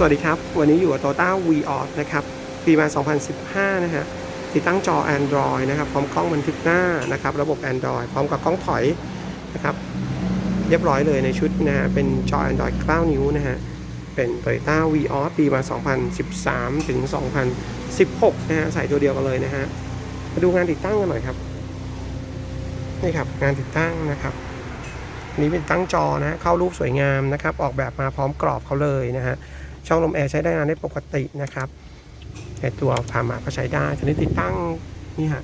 สวัสดีครับ วันนี้อยู่กับ Toyota v ีออนะครับ ปีมา 2015 นะฮะ ติดตั้งจอ Android นะครับ พร้อมกล้องบันทึกหน้านะครับ ระบบ Android พร้อมกับกล้องถอยนะครับ เรียบร้อยเลยในชุดนะฮะ เป็นจอ Android 9 นิ้วนะฮะ เป็น Toyota v ีออปีมา 2013 ถึง 2016 นะฮะ ใส่ตัวเดียวกันเลยนะฮะ มาดูงานติดตั้งกันหน่อยครับ นี่ครับ งานติดตั้งนะครับนี้เป็นตั้งจอนะฮะเข้ารูปสวยงามนะครับ ออกแบบมาพร้อมกรอบเขาเลยนะฮะ ช่องลมแอร์ใช้ได้งานได้ปกตินะครับแต่ตัวพามาก็ใช้ได้ทีนี้ติดตั้งนี่ฮะ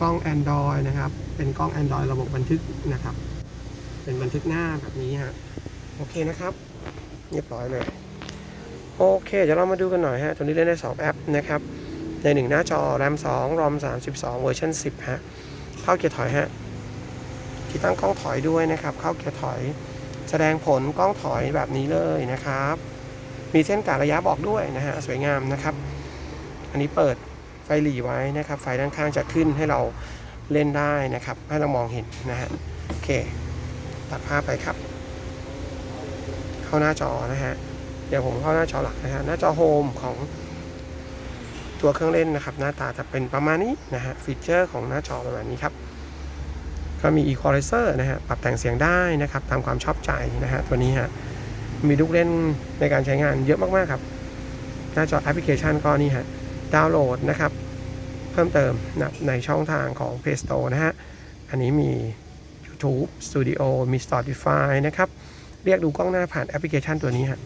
กล้อง Android นะครับ เป็นกล้อง Android ระบบบันทึกนะครับ เป็นบันทึกหน้าแบบนี้ฮะโอเคนะครับ เรียบร้อยเลยโอเค เดี๋ยวเรามาดูกันหน่อยฮะ ตัวนี้เล่นได้ 2 แอปนะครับ ในหนึ่งหน้าจอ RAM 2 ROM 32 เวอร์ชัน10 ฮะ เข้าเกียร์ถอยฮะติดตั้งกล้องถอยด้วยนะครับ เข้าเกียร์ถอย แสดงผลกล้องถอยแบบนี้เลยนะครับ มีเส้นกะระยะบอกด้วยนะฮะสวยงามนะครับ อันนี้เปิดไฟหลีไว้นะครับ ไฟด้านข้างจะขึ้นให้เราเล่นได้นะครับ ให้เรามองเห็นนะฮะโอเค ตัดภาพไปครับ เข้าหน้าจอนะฮะเดี๋ยวผมเข้าหน้าจอหลักนะฮะหน้าจอโฮมของตัวเครื่องเล่นนะครับ หน้าตาจะเป็นประมาณนี้นะฮะฟีเจอร์ของหน้าจอประมาณนี้ครับก็มี equalizer นะฮะปรับแต่งเสียงได้นะครับ ตามความชอบใจนะฮะตัวนี้ฮะ มีลูกเล่นในการใช้งานเยอะมาก ๆ ครับ หน้าจอแอปพลิเคชันก็นี่ฮะดาวน์โหลดนะครับ เพิ่มเติมนะในช่องทางของ Play Store นะฮะ อันนี้มี YouTube Studio มี Spotify นะครับ เรียกดูกล้องหน้าผ่านแอปพลิเคชันตัวนี้ฮะ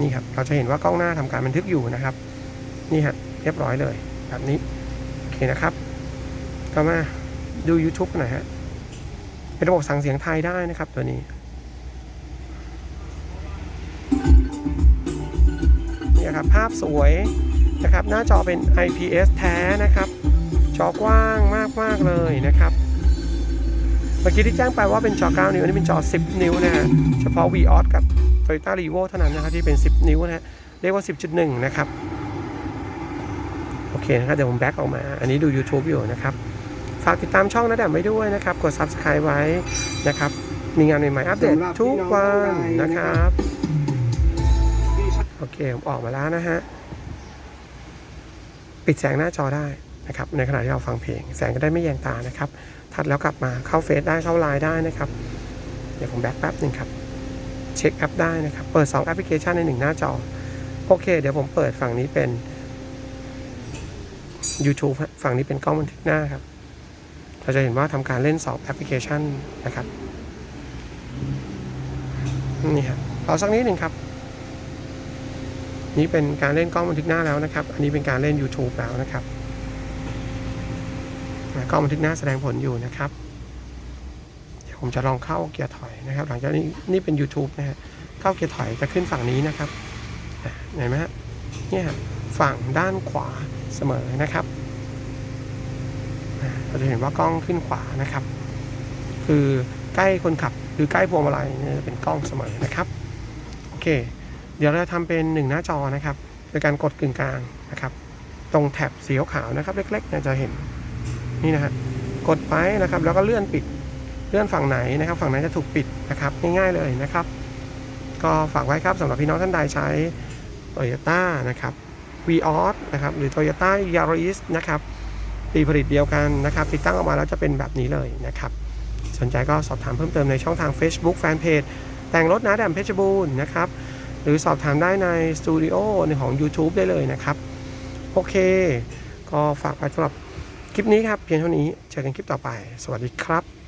นี่ครับ เราจะเห็นว่ากล้องหน้าทำการบันทึกอยู่นะครับ นี่ฮะเรียบร้อยเลยแบบนี้ โอเคนะครับ ก็มาดู YouTube หน่อยฮะเป็นระบบสั่งเสียงไทยได้นะครับตัวนี้ นี่ครับ ภาพสวยนะครับ หน้าจอเป็น IPS แท้นะครับ จอกว้างมากๆเลยนะครับเมื่อกี้ที่แจ้งไปว่าเป็นจอ 9 นิ้ว อันนี้เป็นจอ 10 นิ้วนะฮะ เฉพาะ Vios กับ Toyota r e v o เท่านั้นนะครับที่เป็น 10 นิ้วนะฮะ เรียกว่า 10.1 นะครับ โอเคนะครับ เดี๋ยวผมแบ็กออกมา อันนี้ดู YouTube อยู่นะครับ ฝากติดตามช่องนะแดมไว้ด้วยนะครับ กด Subscribe ไว้นะครับ มีงานใหม่ๆอัปเดตทุกวันนะครับ โอเคผมออกมาแล้วนะฮะ ปิดแสงหน้าจอได้นะครับ ในขณะที่เราฟังเพลง แสงก็ได้ไม่แยงตานะครับถัดแล้วกลับมาเข้าเฟซได้เข้าไลน์ได้นะครับ เดี๋ยวผมแบ็คแป๊บหนึ่งครับ เช็คแอปได้นะครับ เปิด 2 แอปพลิเคชันใน 1 หน้าจอ โอเค เดี๋ยวผมเปิดฝั่งนี้เป็น YouTube ฝั่งนี้เป็นกล้องบันทึกหน้าครับ เราจะเห็นว่าทำการเล่น 2 แอปพลิเคชันนะครับ นี่ครับรอสักนิดหนึ่งครับ นี่เป็นการเล่นกล้องบันทึกหน้าแล้วนะครับ อันนี้เป็นการเล่น YouTube แล้วนะครับกล้องบันทึกหน้าแสดงผลอยู่นะครับ เดี๋ยวผมจะลองเข้าเกียร์ถอยนะครับ หลังจากนี้นี่เป็น YouTube นะฮะเข้าเกียร์ถอยจะขึ้นฝั่งนี้นะครับเห็นไหมฮะเนี่ยฝั่งด้านขวาเสมอนะครับเราจะเห็นว่ากล้องขึ้นขวานะครับ คือใกล้คนขับหรือใกล้พวงมาลัยเนี่ยจะเป็นกล้องเสมอนะครับ โอเค เดี๋ยวเราจะทำเป็นหนึ่งหน้าจอนะครับ โดยการกดกึ่งกลางนะครับ ตรงแท็บสีขาวนะครับ เล็กๆเนี่ยจะเห็นนี่นะฮะกดไปนะครับ แล้วก็เลื่อนปิดเลื่อนฝั่งไหนนะครับ ฝั่งไหนจะถูกปิดนะครับง่ายๆเลยนะครับ ก็ฝากไว้ครับสำหรับพี่น้องท่านใดใช้ Toyota นะครับ Vios นะครับหรือ Toyota Yaris นะครับปีผลิตเดียวกันนะครับ ติดตั้งออกมาแล้วจะเป็นแบบนี้เลยนะครับ สนใจก็สอบถามเพิ่มเติมในช่องทาง Facebook Fanpage แต่งรถนะแดมเพชรบูรณ์นะครับ หรือสอบถามได้ในสตูดิโอในของ YouTube ได้เลยนะครับ โอเค ก็ฝากไว้สำหรับคลิปนี้ครับ เพียงเท่านี้ เจอกันคลิปต่อไป สวัสดีครับ